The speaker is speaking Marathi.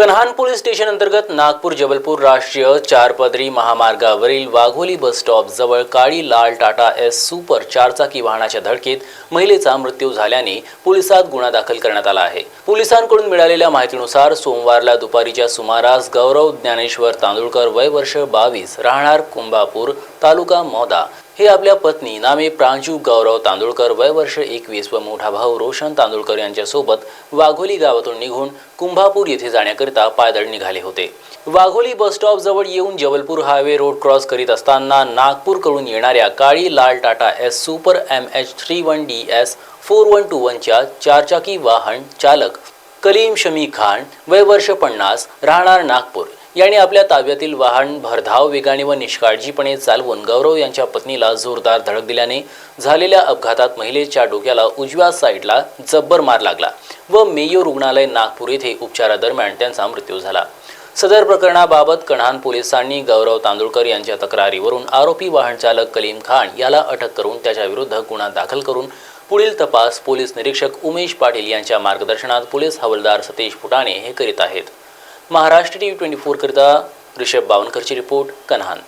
कन्हान पोलीस स्टेशन अंतर्गत नागपूर जबलपूर राष्ट्रीय चारपदरी महामार्गावरील वाघोली बस स्टॉप जवळ काळी लाल टाटा एस सुपर चारचाकी वाहनाच्या धडकेत महिलेचा मृत्यू झाल्याने पोलिसात गुन्हा दाखल करण्यात आला आहे. पोलिसांकडून मिळालेल्या माहितीनुसार सोमवारला दुपारीच्या सुमारास गौरव ज्ञानेश्वर तांदुळकर वय वर्ष बावीस राहणार कुंभापूर तालुका मोदा हे आपल्या पत्नी नामे प्रांजू गौरव तांदुळकर वय वर्ष एकवीस व मोठा भाऊ रोशन तांदुळकर यांच्यासोबत वाघोली गावातून निघून कुंभापूर येथे जाण्याकरिता पायदळ निघाले होते. वाघोली बस स्टॉप जवळ येऊन जबलपूर हायवे रोड क्रॉस करीत असताना नागपूरकडून येणाऱ्या काळी लाल Tata ace super M H three one D S four one two वनच्या चारचाकी वाहन चालक कलीम शमी खान वय वर्ष पन्नास राहणार नागपूर. याने आपल्या ताब्यातील वाहन भरधाव वेगाने व निष्काळजीपणे चालवून गौरव यांच्या पत्नीला जोरदार धडक दिल्याने झालेल्या अपघातात महिलेच्या डोक्याला उजव्या साईडला जब्बर मार लागला व मेयो रुग्णालय नागपूर येथे उपचारादरम्यान त्यांचा मृत्यू झाला. सदर प्रकरणाबाबत कणहान पोलिसांनी गौरव तांदुळकर यांच्या तक्रारीवरून आरोपी वाहन चालक कलीम खान याला अटक करून त्याच्या विरुद्ध गुन्हा दाखल करून पुढील तपास पोलीस निरीक्षक उमेश पाटील यांच्या मार्गदर्शनात पोलीस हवालदार सतीश फुटाणे हे करीत आहेत. महाराष्ट्र टी व्ही ट्वेंटी फोरकरिता ऋषभ बावनकरची रिपोर्ट कन्हान.